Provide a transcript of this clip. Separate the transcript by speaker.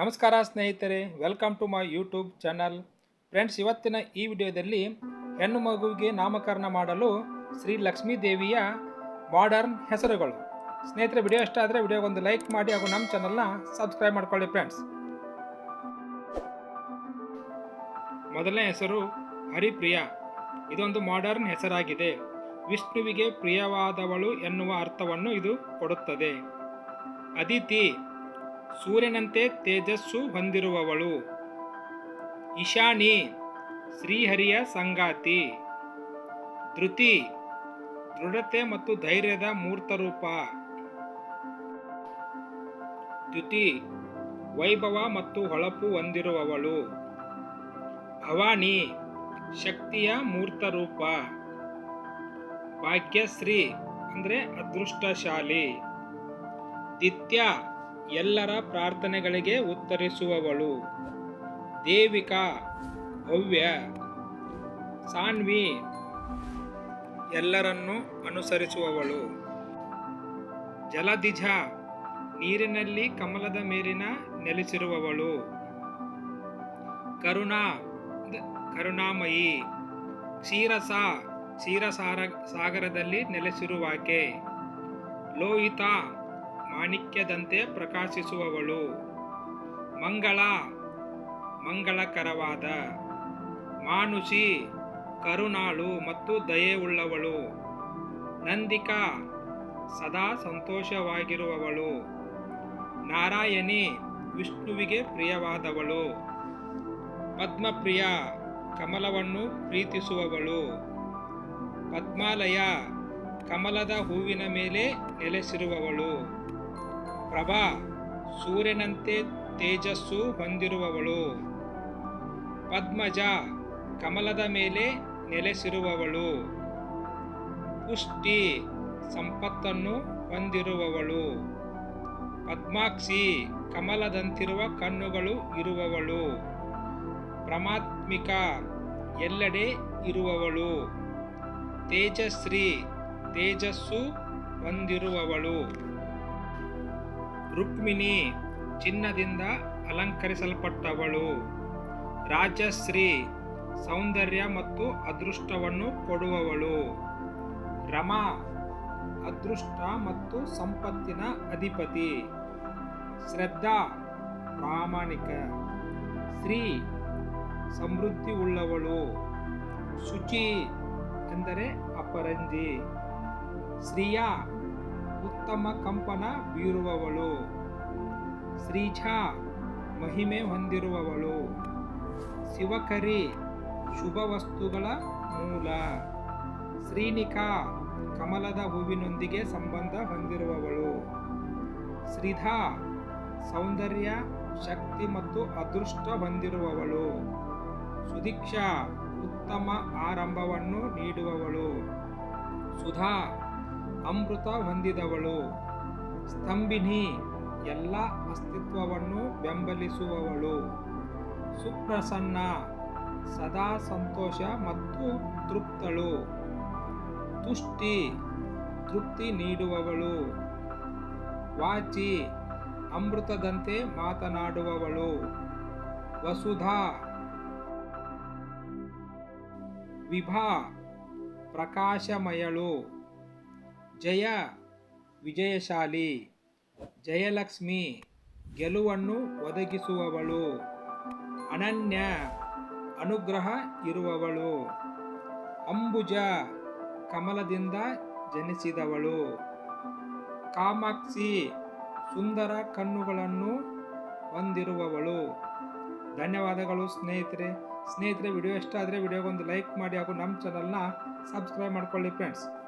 Speaker 1: ನಮಸ್ಕಾರ ಸ್ನೇಹಿತರೆ welcome to my YouTube channel friends ಇವತ್ತಿನ ಈ ವಿಡಿಯೋದಲ್ಲಿ ಹೆಣ್ಣು ಮಗುವಿಗೆ ನಾಮಕರಣ ಮಾಡಲು ಶ್ರೀ ಲಕ್ಷ್ಮೀ ದೇವಿಯ ಮಾಡರ್ನ್ ಹೆಸರುಗಳು. ಸ್ನೇಹಿತರೆ, ವಿಡಿಯೋ ಇಷ್ಟ ಆದರೆ ವಿಡಿಯೋಗೊಂದು ಲೈಕ್ ಮಾಡಿ ಹಾಗೂ ನಮ್ಮ ಚಾನಲ್ನ ಸಬ್ಸ್ಕ್ರೈಬ್ ಮಾಡ್ಕೊಳ್ಳಿ ಫ್ರೆಂಡ್ಸ್ ಮೊದಲನೇ ಹೆಸರು ಹರಿಪ್ರಿಯ. ಇದೊಂದು ಮಾಡರ್ನ್ ಹೆಸರಾಗಿದೆ. ವಿಷ್ಣುವಿಗೆ ಪ್ರಿಯವಾದವಳು ಎನ್ನುವ ಅರ್ಥವನ್ನು ಇದು ಕೊಡುತ್ತದೆ. ಅದಿತಿ ಸೂರ್ಯನಂತೆ ತೇಜಸ್ಸು ಹೊಂದಿರುವವಳು. ಇಶಾನಿ ಶ್ರೀಹರಿಯ ಸಂಗಾತಿ. ಧೃತಿ, ದೃಢತೆ ಮತ್ತು ಧೈರ್ಯದ ಮೂರ್ತರೂಪ. ದ್ಯುತಿ, ವೈಭವ ಮತ್ತು ಹೊಳಪು ಹೊಂದಿರುವವಳು. ಭವಾನಿ, ಶಕ್ತಿಯ ಮೂರ್ತರೂಪ. ಭಾಗ್ಯಶ್ರೀ ಅಂದರೆ ಅದೃಷ್ಟಶಾಲಿ. ದಿತ್ಯ ಎಲ್ಲರ ಪ್ರಾರ್ಥನೆಗಳಿಗೆ ಉತ್ತರಿಸುವವಳು. ದೇವಿಕಾ ಭವ್ಯ ಸಾನ್ವಿ ಎಲ್ಲರನ್ನು ಅನುಸರಿಸುವವಳು. ಜಲದಿಜ, ನೀರಿನಲ್ಲಿ ಕಮಲದ ಮೇಲಿನ ನೆಲೆಸಿರುವವಳು. ಕರುಣಾ ಕರುಣಾಮಯಿ, ಕ್ಷೀರಸ, ಕ್ಷೀರಸಾರ, ಸಾಗರದಲ್ಲಿ ನೆಲೆಸಿರುವಾಕೆ. ಲೋಹಿತ ಮಾಣಿಕ್ಯದಂತೆ ಪ್ರಕಾಶಿಸುವವಳು. ಮಂಗಳ, ಮಂಗಳಕರವಾದ, ಮಾನುಷಿ, ಕರುಣಾಳು ಮತ್ತು ದಯೆಯುಳ್ಳವಳು. ನಂದಿಕಾ, ಸದಾ ಸಂತೋಷವಾಗಿರುವವಳು. ನಾರಾಯಣಿ, ವಿಷ್ಣುವಿಗೆ ಪ್ರಿಯವಾದವಳು. ಪದ್ಮಪ್ರಿಯ, ಕಮಲವನ್ನು ಪ್ರೀತಿಸುವವಳು. ಪದ್ಮಾಲಯ, ಕಮಲದ ಹೂವಿನ ಮೇಲೆ ನೆಲೆಸಿರುವವಳು. ಪ್ರಭಾ, ಸೂರ್ಯನಂತೆ ತೇಜಸ್ಸು ಹೊಂದಿರುವವಳು. ಪದ್ಮಜ, ಕಮಲದ ಮೇಲೆ ನೆಲೆಸಿರುವವಳು. ಪುಷ್ಟಿ, ಸಂಪತ್ತನ್ನು ಹೊಂದಿರುವವಳು. ಪದ್ಮಾಕ್ಷಿ, ಕಮಲದಂತಿರುವ ಕಣ್ಣುಗಳು ಇರುವವಳು. ಪ್ರಮಾತ್ಮಿಕ, ಎಲ್ಲೆಡೆ ಇರುವವಳು. ತೇಜಶ್ರೀ ತೇಜಸ್ಸು ಹೊಂದಿರುವವಳು. ರುಕ್ಮಿಣಿ ಚಿನ್ನದಿಂದ ಅಲಂಕರಿಸಲ್ಪಟ್ಟವಳು. ರಾಜಶ್ರೀ ಸೌಂದರ್ಯ ಮತ್ತು ಅದೃಷ್ಟವನ್ನು ಕೊಡುವವಳು. ರಮಾ ಅದೃಷ್ಟ ಮತ್ತು ಸಂಪತ್ತಿನ ಅಧಿಪತಿ. ಶ್ರದ್ಧಾ ಪ್ರಾಮಾಣಿಕ. ಶ್ರೀ ಸಮೃದ್ಧಿ ಉಳ್ಳವಳು ಶುಚಿ ಎಂದರೆ ಅಪರಂಜಿ. ಶ್ರೀಯ ಉತ್ತಮ ಕಂಪನ ಬೀರುವವಳು. ಶ್ರೀಛಾ ಮಹಿಮೆ ಹೊಂದಿರುವವಳು. ಶಿವಕರಿ ಶುಭ ವಸ್ತುಗಳ ಮೂಲ. ಶ್ರೀನಿಕಾ ಕಮಲದ ಹೂವಿನೊಂದಿಗೆ ಸಂಬಂಧ ಹೊಂದಿರುವವಳು. ಶ್ರೀಧಾ ಸೌಂದರ್ಯ, ಶಕ್ತಿ ಮತ್ತು ಅದೃಷ್ಟ ಹೊಂದಿರುವವಳು. ಸುದೀಕ್ಷಾ ಉತ್ತಮ ಆರಂಭವನ್ನು ನೀಡುವವಳು. ಸುಧಾ ಅಮೃತ ಹೊಂದಿದವಳು. ಸ್ತಂಭಿನಿ ಎಲ್ಲ ಅಸ್ತಿತ್ವವನ್ನು ಬೆಂಬಲಿಸುವವಳು. ಸುಪ್ರಸನ್ನ, ಸದಾ ಸಂತೋಷ ಮತ್ತು ತೃಪ್ತಳು. ತುಷ್ಟಿ, ತೃಪ್ತಿ ನೀಡುವವಳು. ವಾಚಿ, ಅಮೃತದಂತೆ ಮಾತನಾಡುವವಳು. ವಸುಧಾ, ವಿಭಾ, ಪ್ರಕಾಶಮಯಳು. ಜಯ ವಿಜಯಶಾಲಿ. ಜಯಲಕ್ಷ್ಮಿ ಗೆಲುವನ್ನು ಒದಗಿಸುವವಳು. ಅನನ್ಯ ಅನುಗ್ರಹ ಇರುವವಳು. ಅಂಬುಜ ಕಮಲದಿಂದ ಜನಿಸಿದವಳು. ಕಾಮಾಕ್ಷಿ ಸುಂದರ ಕಣ್ಣುಗಳನ್ನು ಹೊಂದಿರುವವಳು. ಧನ್ಯವಾದಗಳು ಸ್ನೇಹಿತರೆ. ಸ್ನೇಹಿತರೆ, ವಿಡಿಯೋ ಇಷ್ಟ ಆದರೆ ವಿಡಿಯೋಗೊಂದು ಲೈಕ್ ಮಾಡಿ ಹಾಗೂ ನಮ್ಮ ಚಾನಲ್ನ ಸಬ್ಸ್ಕ್ರೈಬ್ ಮಾಡ್ಕೊಳ್ಳಿ ಫ್ರೆಂಡ್ಸ್.